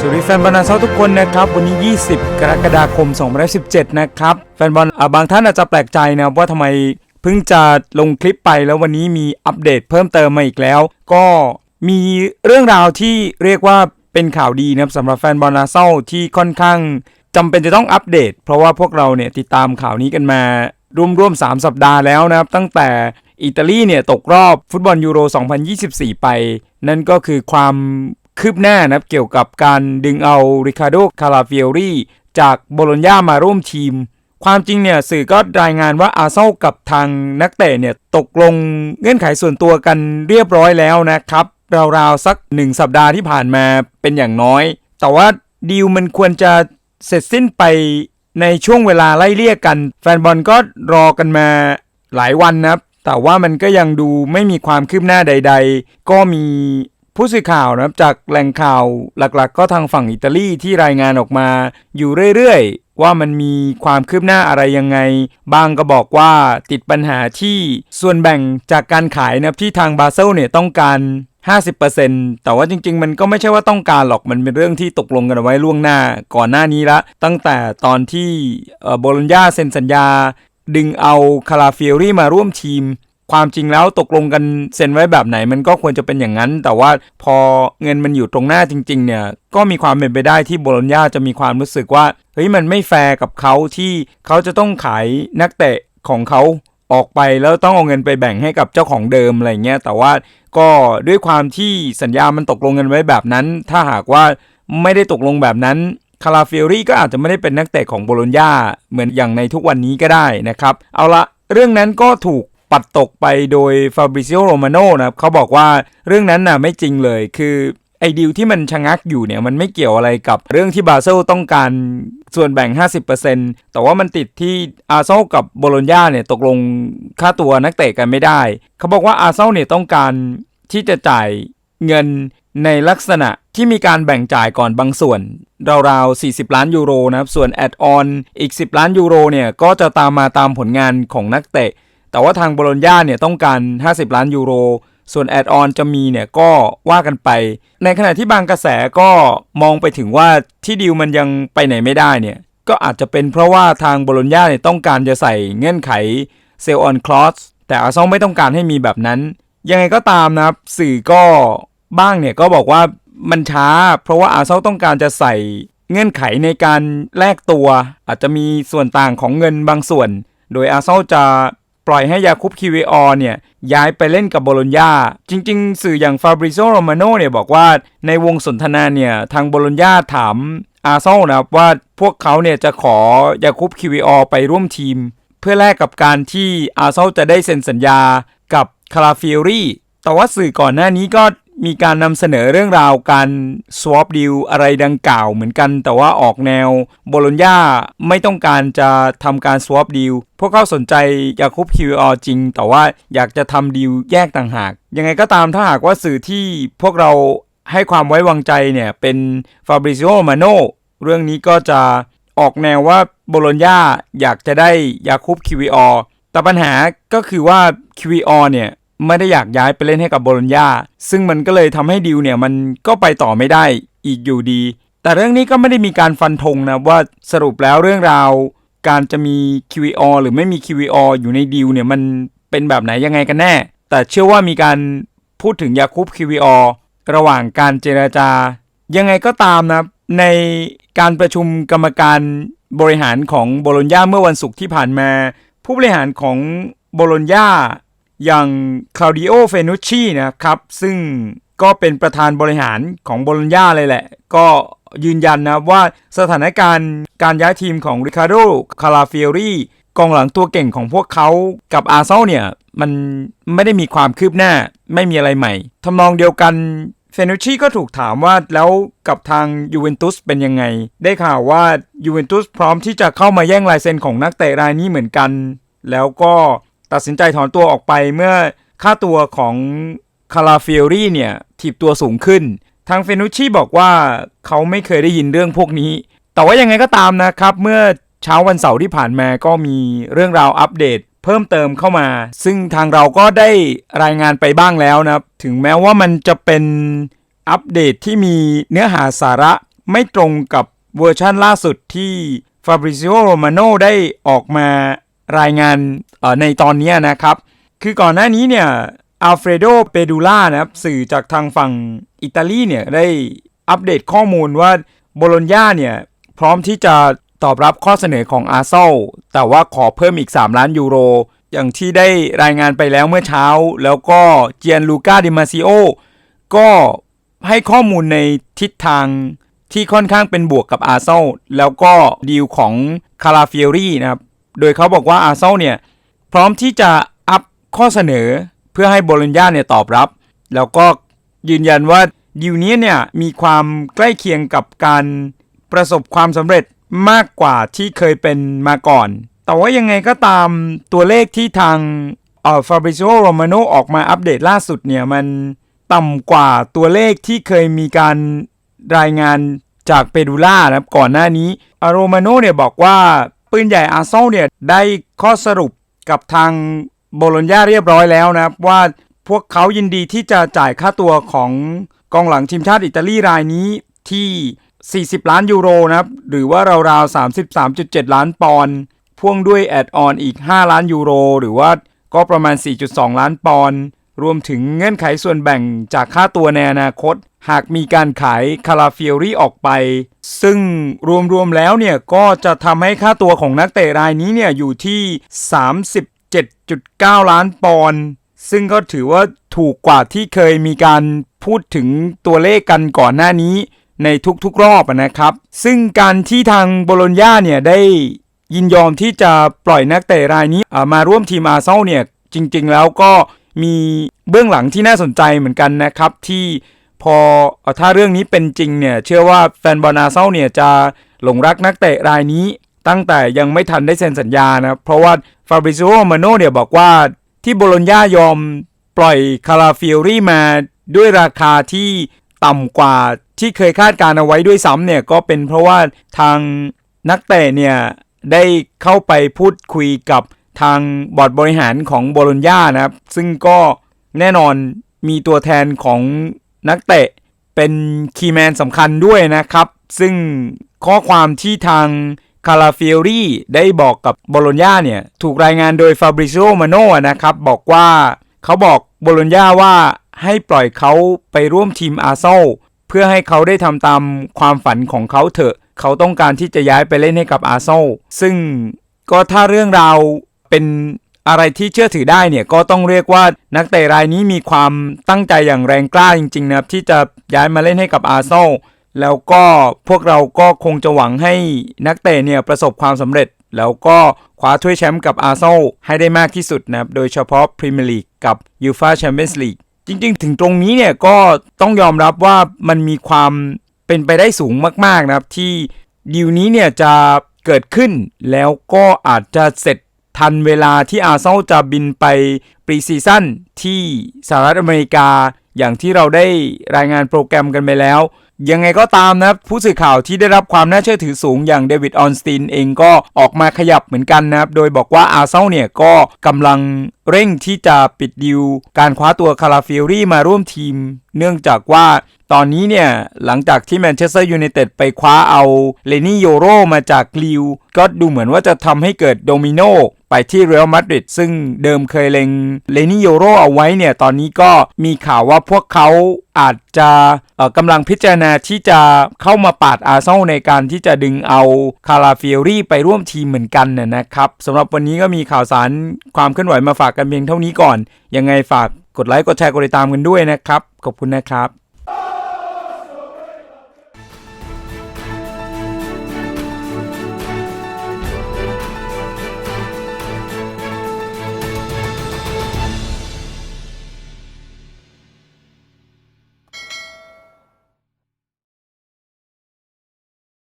สวัสดีแฟนบอลนาเซาทุกคนนะครับ วันนี้ 20 กรกฎาคม 2017 นะครับ แฟนบอลบางท่านอาจจะแปลกใจนะว่าทำไมเพิ่งจะลงคลิปไปแล้ววันนี้มีอัปเดตเพิ่มเติมมาอีกแล้ว ก็มีเรื่องราวที่เรียกว่าเป็นข่าวดีนะครับสำหรับแฟนบอลนาเซาที่ค่อนข้างจำเป็นจะต้องอัปเดต เพราะว่าพวกเราเนี่ยติดตามข่าวนี้กันมาร่วมๆ3สัปดาห์แล้วนะครับตั้งแต่อิตาลีเนี่ยตกรอบฟุตบอลยูโร 2024 ไป นั่นก็คือความ คืบหน้านะครับเกี่ยวกับการดึงเอาริคาร์โดคาราเฟียรีจากโบโลญญามาร่วมทีม ความจริงเนี่ยสื่อก็รายงานว่าอาเซนอลกับทางนักเตะเนี่ยตกลงเงื่อนไขส่วนตัวกันเรียบร้อยแล้วนะครับ ราวๆสักหนึ่งสัปดาห์ที่ผ่านมาเป็นอย่างน้อย แต่ว่าดีลมันควรจะเสร็จสิ้นไปในช่วงเวลาไล่เลี่ยกัน แฟนบอลก็รอกันมาหลายวันนะครับ แต่ว่ามันก็ยังดูไม่มีความคืบหน้าใด ๆ ก็มี ผู้สื่อข่าวนะครับจากแหล่งข่าวหลักๆ ก็ทางฝั่งอิตาลีที่รายงานออกมาอยู่เรื่อยๆ ว่ามันมีความคืบหน้าอะไรยังไง บางก็บอกว่าติดปัญหาที่ส่วนแบ่งจากการขายนะครับที่ทางบาเซลเนี่ยต้องการ 50%แต่ว่าจริง ๆ มันก็ไม่ใช่ว่าต้องการหรอกมันเป็นเรื่องที่ตกลงกันเอาไว้ล่วงหน้าก่อนหน้านี้ละ ตั้งแต่ตอนที่เอ่อโบโลญญาเซ็นสัญญาดึงเอาคาราเฟียรี่มาร่วมทีม ความจริงแล้วตกลงกันเซ็นไว้แบบไหน มันก็ควรจะเป็นอย่างนั้น แต่ว่าพอเงินมันอยู่ตรงหน้าจริง ๆ เนี่ย ก็มีความเป็นไปได้ที่โบโลญญาจะมีความรู้สึกว่าเฮ้ยมันไม่แฟร์กับเขาที่เขาจะต้องขายนักเตะของเขาออกไปแล้วต้องเอาเงินไปแบ่งให้กับเจ้าของเดิมอะไรเงี้ยแต่ว่าก็ด้วยความที่สัญญามันตกลงกันไว้แบบนั้น ถ้าหากว่าไม่ได้ตกลงแบบนั้นคาราเฟรี่ก็อาจจะไม่ได้เป็นนักเตะของโบโลญญาเหมือนอย่างในทุกวันนี้ก็ได้นะครับ เอาละเรื่องนั้นก็ถูก ปัดตกไปโดยฟาบริซิโอโรมาโนนะครับเขาบอกว่าเรื่องนั้นน่ะไม่จริงเลยคือไอ้ดีลที่มันชะงักอยู่เนี่ยมันไม่เกี่ยวอะไรกับเรื่องที่บาเซลต้องการส่วนแบ่ง 50%แต่ว่ามันติดที่อาเซลกับโบโลญญาเนี่ยตกลงค่าตัวนักเตะกันไม่ได้ เขาบอกว่าอาเซลเนี่ยต้องการที่จะจ่ายเงินในลักษณะที่มีการแบ่งจ่ายก่อนบางส่วน ราวๆ 40 ล้านยูโรนะครับ ส่วนแอดออนอีก 10 ล้านยูโรเนี่ยก็จะตามมาตามผลงานของนักเตะ แต่ว่าทางโบโลญญาเนี่ยต้องการ 50 ล้านยูโร ส่วนแอดออนจะมีเนี่ยก็ว่ากันไป ในขณะที่บางกระแสก็มองไปถึงว่าที่ดีลมันยังไปไหนไม่ได้เนี่ยก็อาจจะเป็นเพราะว่าทางโบโลญญาเนี่ยต้องการจะใส่เงื่อนไขเซลออนคลอสแต่อาร์เซนอลไม่ต้องการให้มีแบบนั้น ยังไงก็ตามนะครับ สื่อก็บ้างเนี่ยก็บอกว่ามันช้า เพราะว่าอาร์เซนอลต้องการจะใส่เงื่อนไขในการแลกตัว อาจจะมีส่วนต่างของเงินบางส่วน โดยอาร์เซนอลจะ ปล่อยให้ยาคุปคิวออเนี่ยย้ายไปเล่นกับโบโลญญาจริง ๆ สื่ออย่างฟาบริโซโรมาโนเนี่ยบอกว่าในวงสนทนาเนี่ยทางโบโลญญาถามอาร์เซนอลนะครับว่าพวกเขาเนี่ยจะขอยาคุปคิวออไปร่วมทีม เพื่อแลกกับการที่อาร์เซนจะได้เซ็นสัญญากับคาราฟิอรี่แต่ว่าสื่อก่อนหน้านี้ก็ มีการนำเสนอเรื่องราวการ swap deal อะไรดังกล่าวเหมือนกัน แต่ว่าออกแนวโบโลญญาไม่ต้องการจะทำการ swap deal พวกเขาสนใจยาคุปคิวออจริง แต่ว่าอยากจะทำดีลแยกต่างหาก ยังไงก็ตามถ้าหากว่าสื่อที่พวกเราให้ความไว้วางใจเนี่ยเป็นฟาบริซิโอมาโนเรื่องนี้ก็จะออกแนวว่าโบโลญญาอยากจะได้ยาคุปคิวออแต่ปัญหาก็คือว่าคิวออเนี่ย ไม่ได้อยากย้ายไปเล่นให้กับโบโลญญาซึ่งมันก็เลยทำให้ดิวเนี่ยมันก็ไปต่อไม่ได้อีกอยู่ดี แต่เรื่องนี้ก็ไม่ได้มีการฟันธงนะว่าสรุปแล้วเรื่องราว การจะมี QVR หรือไม่มี QVR อยู่ในดีลเนี่ยมันเป็นแบบไหนยังไงกันแน่ แต่เชื่อว่ามีการพูดถึงยาคุป QVR ระหว่างการเจราจา ยังไงก็ตามนะในการประชุมกรรมการบริหารของโบโลญญาเมื่อวันศุกร์ที่ผ่านมา ผู้บริหารของโบโลญญา อย่างคลาวดิโอเฟนุชีนะครับซึ่งก็เป็นประธานบริหารของโบลญญาเลยแหละ ก็ยืนยันนะว่าสถานการณ์การย้ายทีมของริคาร์โดคาราเฟียรีกองหลังตัวเก่งของพวกเขากับอาเซลเนี่ย มันไม่ได้มีความคืบหน้าไม่มีอะไรใหม่ทำนองเดียวกันเฟนุชชีก็ถูกถามว่าแล้วกับทางยูเวนตุสเป็นยังไง ได้ข่าวว่ายูเวนตุสพร้อมที่จะเข้ามาแย่งลายเซ็นของนักเตะรายนี้เหมือนกัน แล้วก็ ตัดสินใจถอนตัวออกไปเมื่อค่าตัวของคาราเฟียรี่เนี่ยถีบตัวสูงขึ้น ทางเฟนุชชีบอกว่าเขาไม่เคยได้ยินเรื่องพวกนี้ แต่ว่ายังไงก็ตามนะครับ เมื่อเช้าวันเสาร์ที่ผ่านมาก็มีเรื่องราวอัปเดตเพิ่มเติมเข้ามา ซึ่งทางเราก็ได้รายงานไปบ้างแล้วนะครับ ถึงแม้ว่ามันจะเป็นอัปเดตที่มีเนื้อหาสาระไม่ตรงกับเวอร์ชั่นล่าสุดที่ฟาบริซิโอโรมาโนได้ออกมา รายงานในตอนนี้นะครับ คือก่อนหน้านี้เนี่ยอัลเฟรโด เปดูล่านะครับสื่อจากทางฝั่งอิตาลีเนี่ยได้อัปเดตข้อมูลว่าโบโลญญาเนี่ยพร้อมที่จะตอบรับข้อเสนอของอาร์เซลแต่ว่าขอเพิ่มอีก 3 ล้านยูโร อย่างที่ได้รายงานไปแล้วเมื่อเช้า แล้วก็เจียนลูกาดิมาซิโอก็ให้ข้อมูลในทิศทางที่ค่อนข้างเป็นบวกกับอาร์เซลแล้วก็ดีลของคาราเฟียรี่นะครับ โดยเขาบอกว่าอาร์เซลเนี่ยพร้อมที่จะอัพข้อเสนอเพื่อให้โบโลญญาเนี่ยตอบรับ แล้วก็ยืนยันว่าดีลนี้เนี่ยมีความใกล้เคียงกับการประสบความสำเร็จมากกว่าที่เคยเป็นมาก่อน แต่ว่ายังไงก็ตามตัวเลขที่ทางเอ่อฟาบริซิโอโรมาโนออกมาอัปเดตล่าสุดเนี่ยมันต่ำกว่าตัวเลขที่เคยมีการรายงานจากเปดูล่านะครับก่อนหน้านี้อาโรมาโนเนี่ยบอกว่า ปืนใหญ่อาร์เซลเนี่ยได้ข้อสรุปกับทางโบโลญญาเรียบร้อยแล้วนะครับ ว่าพวกเขายินดีที่จะจ่ายค่าตัวของกองหลังทีมชาติอิตาลีรายนี้ที่ 40 ล้านยูโรนะครับ หรือว่าราวๆ 33.7 ล้านปอนด์พ่วงด้วยแอดออนอีก 5 ล้านยูโร หรือว่าก็ประมาณ 4.2 ล้านปอนด์รวมถึงเงื่อนไขส่วนแบ่งจากค่าตัวในอนาคต หากมีการขายคาราเฟียรี่ออกไป ซึ่งรวมๆแล้วเนี่ยก็จะทำให้ค่าตัวของนักเตะรายนี้เนี่ยอยู่ที่ 37.9 ล้านปอนด์ซึ่งก็ถือว่าถูกกว่าที่เคยมีการพูดถึงตัวเลขกันก่อนหน้านี้ในทุกๆรอบนะครับ ซึ่งการที่ทางโบโลญญาเนี่ยได้ยินยอมที่จะปล่อยนักเตะรายนี้มาร่วมทีมอาร์เซนอลเนี่ยจริงๆแล้วก็มีเบื้องหลังที่น่าสนใจเหมือนกันนะครับที่ พอถ้าเรื่องนี้เป็นจริงเนี่ยเชื่อว่าแฟนบอลอาเซนอลเนี่ยจะหลงรักนักเตะรายนี้ตั้งแต่ยังไม่ทันได้เซ็นสัญญานะเพราะว่าฟาบริซิโอมาโนเนี่ยบอกว่าที่โบโลญญายอมปล่อยคาราฟิลรี่มาด้วยราคาที่ต่ำกว่าที่เคยคาดการเอาไว้ด้วยซ้ำเนี่ยก็เป็นเพราะว่าทางนักเตะเนี่ยได้เข้าไปพูดคุยกับทางบอร์ดบริหารของโบโลญญานะครับ ซึ่งก็แน่นอนมีตัวแทนของ นักเตะเป็นคีย์แมนสำคัญด้วยนะครับ ซึ่งข้อความที่ทางคาราเฟลรี่ได้บอกกับบโลญญาเนี่ยถูกรายงานโดยฟาบริ z ิโอมาโนนะครับ บอกว่าเขาบอกบโลญญาว่าให้ปล่อยเขาไปร่วมทีมอาร์เซลเพื่อให้เขาได้ทำตามความฝันของเขาเถอะ เขาต้องการที่จะย้ายไปเล่นให้กับอาร์เซลซึ่งก็ถ้าเรื่องราวเป็น อะไรที่เชื่อถือได้เนี่ยก็ต้องเรียกว่านักเตะรายนี้มีความตั้งใจอย่างแรงกล้าจริงๆนะครับที่จะย้ายมาเล่นให้กับอาร์เซลแล้วก็พวกเราก็คงจะหวังให้นักเตะเนี่ยประสบความสำเร็จ แล้วก็คว้าถ้วยแชมป์กับอาร์เซลให้ได้มากที่สุดนะครับโดยเฉพาะพรีเมียร์ลีกกับยูฟาแชมเปี้ยนส์ลีกจริงๆ ถึงตรงนี้เนี่ยก็ต้องยอมรับว่ามันมีความเป็นไปได้สูงมากๆนะครับที่ดีลนี้เนี่ยจะเกิดขึ้นแล้วก็อาจจะเสร็จ ทันเวลาที่อาร์เซนอลจะบินไปปรีซีซั่นที่สหรัฐอเมริกา อย่างที่เราได้รายงานโปรแกรมกันไปแล้ว ยังไงก็ตามนะครับ ผู้สื่อข่าวที่ได้รับความน่าเชื่อถือสูงอย่างเดวิดออนสตีนเองก็ออกมาขยับเหมือนกันนะครับ โดยบอกว่าอาร์เซนอลเนี่ยก็กำลังเร่งที่จะปิดดิวการคว้าตัวคาราฟิลรี่มาร่วมทีม เนื่องจากว่า ตอนนี้เนี่ย หลังจากที่แมนเชสเตอร์ยูไนเต็ดไปคว้าเอาเลนี่โยโรมาจากลิว ก็ดูเหมือนว่าจะทำให้เกิดโดมิโนไปที่เรอัลมาดริดซึ่งเดิมเคยเล็งเลนี่โยโรเอาไว้เนี่ย ตอนนี้ก็มีข่าวว่าพวกเขาอาจจะกำลังพิจารณาที่จะเข้ามาปาดอาร์เซนอลในการที่จะดึงเอาคาราฟิลรี่ไปร่วมทีมเหมือนกันน่นะครับสำหรับวันนี้ก็มีข่าวสารความเคลื่อนไหวมาฝากกันเพียงเท่านี้ก่อน ยังไงฝากกดไลค์กดแชร์กดติดตามกันด้วยนะครับ ขอบคุณนะครับ